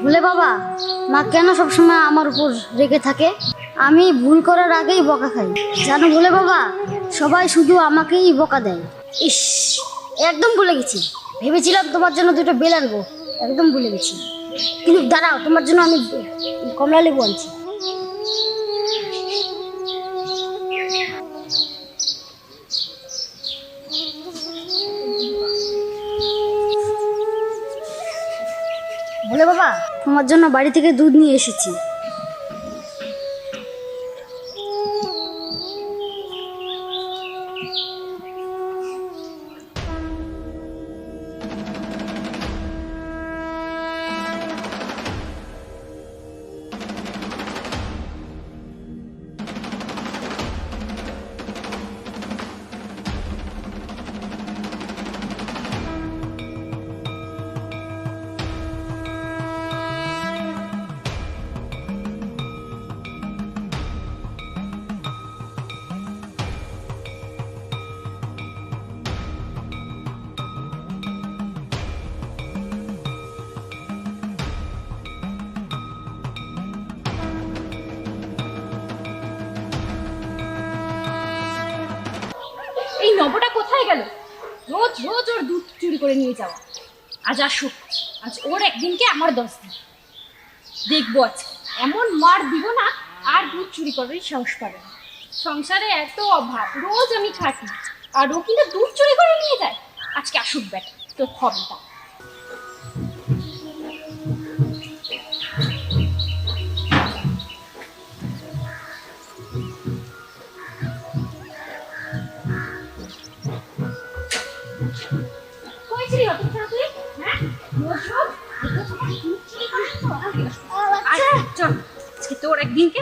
বাবা, মা কেন সবসময় আমার উপর রেগে থাকে? আমি ভুল করার আগেই বকা খাই। জানো বলে, বাবা, সবাই শুধু আমাকেই বকা দেয়। ইস, একদম ভুলে গেছি। ভেবেছিলাম তোমার জন্য দুটো বেল আনব, একদম ভুলে গেছি। কিন্তু দাঁড়াও, তোমার জন্য আমি কমলা লেবু আনছি। বাবা? তোমার জন্য বাড়ি থেকে দুধ নিয়ে এসেছি। এই নবটা কোথায় গেল? রোজ রোজ ওর দুধ চুরি করে নিয়ে যাওয়া। আজ আসুক, আজ ওর একদিনকে আমার দশ দিন। দেখব আজ, এমন মার দিব না, আর দুধ চুরি করার সাহস পাবে না। সংসারে এত অভাব, রোজ আমি খাটি, আর ও কিনা দুধ চুরি করে নিয়ে যায়। আজকে আসুক ব্যাট তো হবে তা কই ছিলি অত তাড়াতাড়ি হ্যাঁ? রোজ এত? আচ্ছা চল। আজকে তোর একদিনকে